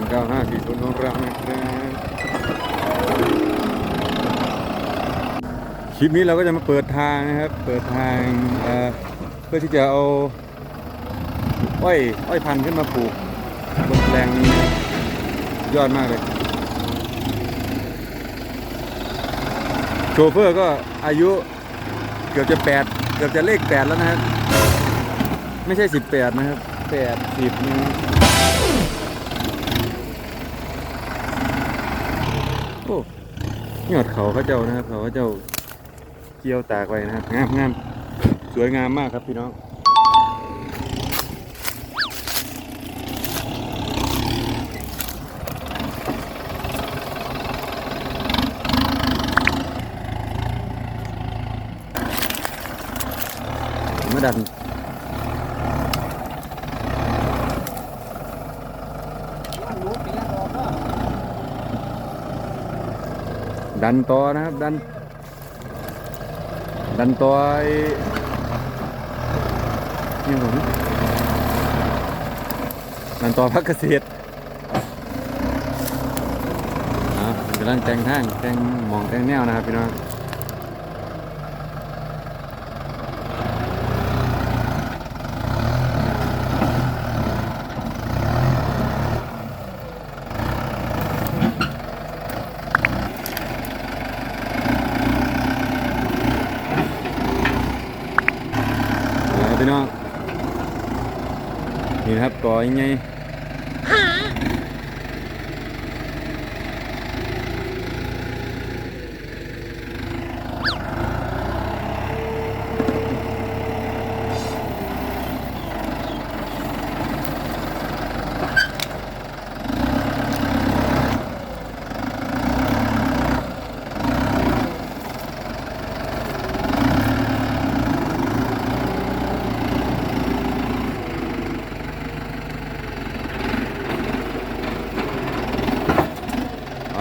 M9540 ของเรานะครับคลิปนี้เราก็จะมาเปิดทางนะครับ เปิดทางเเพื่อที่จะเอาอ้อยอ้อยพันธุ์ขึ้นมาปลูกบนแปลงนี้ยอดมากเลยโชเฟอร์ก็อายุเกือบจะแปดเกือบจะเลขแปดแล้วนะครับ ไม่ใช่สิบแปดนะครับแปดสิบนะครับโอ้ ยอดเขาเขาเจ้านะครับเขาเขาเจ้าเกี่ยวตากไว้นะครับงามงามสวยงามมากครับพี่น้องมาดัน ดันต่อนะครับ ดัน ดันต่อไอ้นี่ผมดันต่อพักเกษตรอ่ามันกำลังแต่งทางแต่งมองแต่งแนวนะครับพี่น้องนะครับพี่น้อง นะครับก่อยังไง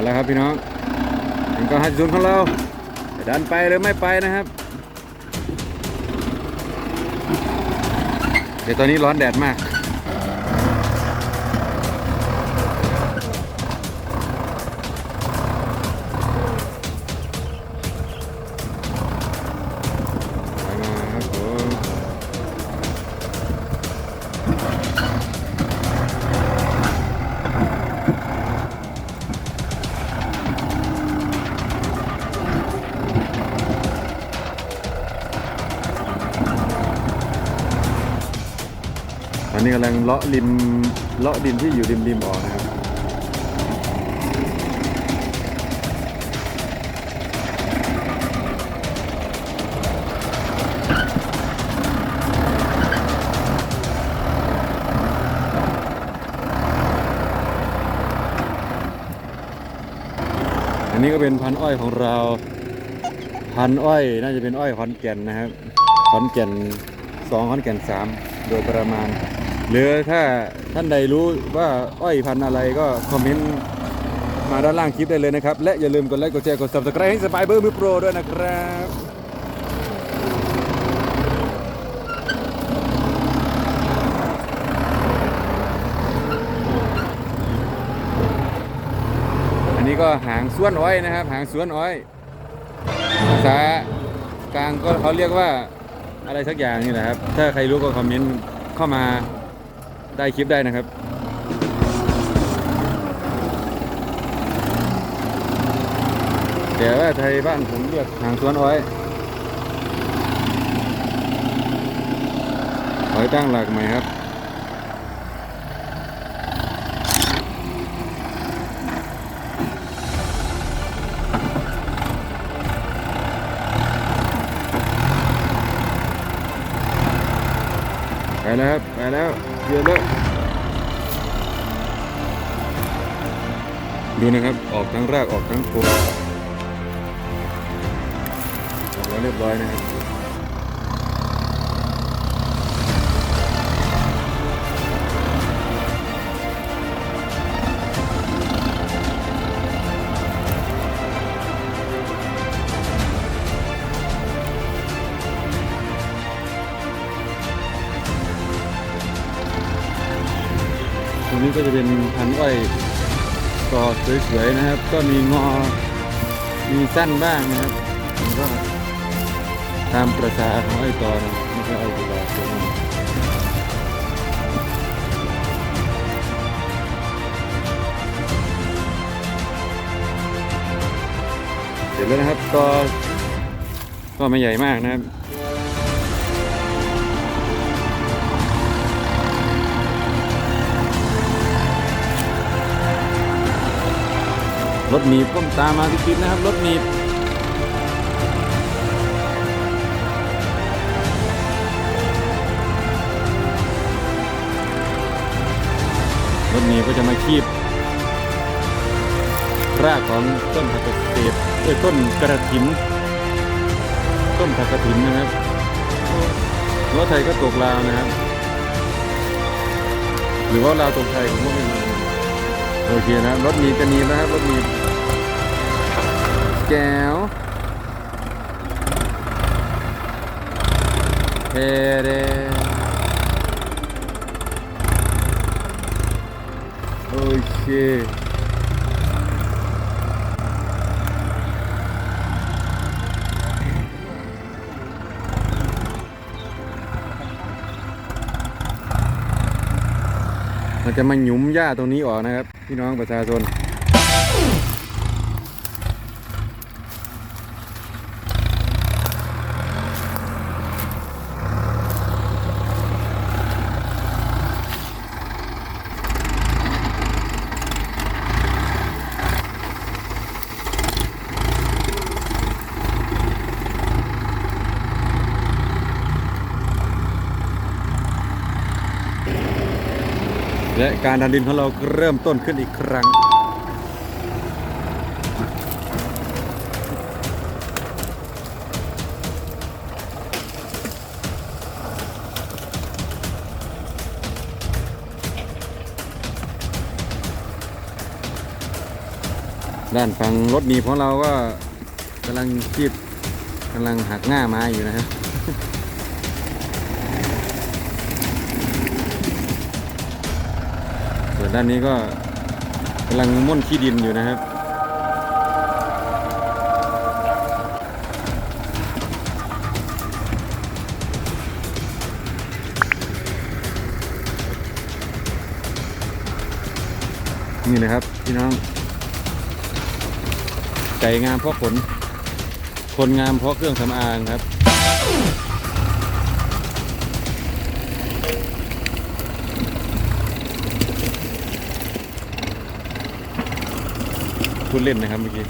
แล้วครับพี่น้องถึงก็หัดศูนย์ของเราจะดันไปหรือไม่ไปนะครับ เดี๋ยวตอนนี้ร้อนแดดมาก นี้กำลังเลาะริมเลาะดินที่อยู่ริมริมๆออกนะครับอันนี้ก็เป็นพันอ้อยของเรา พันอ้อยน่าจะเป็นอ้อยขอนแก่นนะครับขอนแก่นสองขอนแก่นสามโดยประมาณ หรือถ้าท่านใดรู้ว่าอ้อยพันธุ์อะไรก็คอมเมนต์มาด้านล่างคลิปได้เลยนะครับ และอย่าลืมกดไลค์กดแชร์กด subscribe ให้สปายเบอร์มือโปรด้วยนะครับอันนี้ก็หางสวนอ้อยนะครับ หางสวนอ้อยภาษากลางก็เขาเรียกว่าอะไรสักอย่างนี่แหละครับ ถ้าใครรู้ก็คอมเมนต์เข้ามา ได้คลิปได้นะครับแต่ว่าไทยบ้านผมเรียกหางสวนอ้อยอ้อยตั้งหลักใหม่ครับไปแล้วครับไปแล้ว เยอะแล้วดูนะครับ ออกทั้งรากออกทั้งโคนออกแล้วเรียบร้อยนะครับ ก็จะเป็นพันอ้อยต่อสวยๆนะครับ ก็มีงอ มีสั้นบ้างนะครับก็ตามประษาของอ้อยตอนะไม่ใช่อ้อยกุหลาบสวยงามเสร็จแล้วนะครับก็ก็ไม่ใหญ่มากนะครับ รถหนีบก้มตามมาติดๆนะครับ รถหนีบรถหนีบก็จะมาคีบรากของต้นผักกระเศษเอ้ยต้นกระถิน ต้นผักกระถินนะครับรถไทยก็ตกลาวนะครับ หรือว่าลาวตกไทยผมก็ไม่รู้ โอเคนะรถหนีบจะหนีบนะครับรถหนีบแก้วเทเดโอเค เราจะมาหยุมหญ้าตรงนี้ออกนะครับ พี่น้องประชาชน และการดันดินของเราเริ่มต้นขึ้นอีกครั้ง ด้านฝั่งรถหนีบของเราก็กำลังคีบกำลังหักง่าม้อยู่นะครับ ส่ด้านนี้ก็กำลังม่นขี้ดินอยู่นะครับนี่เลยครับพี่น้อง ไก่งามเพราะขนคนงามเพราะเครื่องสำอางครับ พูดเล่นนะครับเมื่อกี้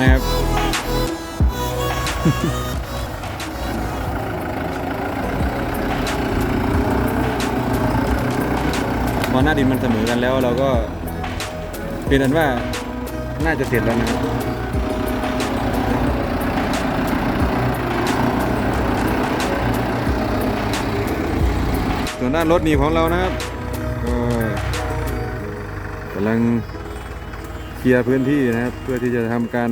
นะครับ พอหน้าดินมันเสมอกันแล้วเราก็เป็นอันว่าน่าจะเสร็จแล้วนะครับส่วนด้านรถหนีของเรานะครับกำลัง เคลียร์พื้นที่นะครับ เพื่อที่จะทำการ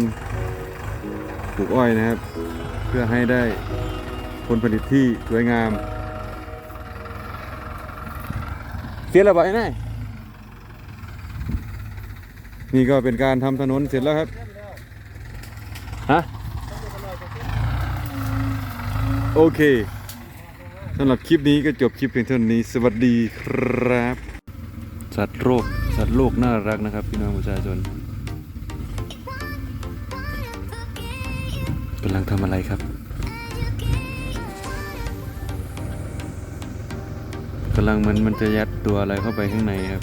ปลูกอ้อยนะครับ เพื่อให้ได้ผลผลิตที่สวยงามเสียระบายแน่นี่ก็เป็นการทำถนนเสร็จแล้วครับ ฮะ โอเคสำหรับคลิปนี้ก็จบคลิปเพียงเท่านี้ สวัสดีครับ สัตว์โรคสัตว์โลกน่ารักนะครับ พี่น้องประชาชนำลังทำอะไรครับกำลังมันมันจะยัดตัวอะไรเข้าไปข้างในครับ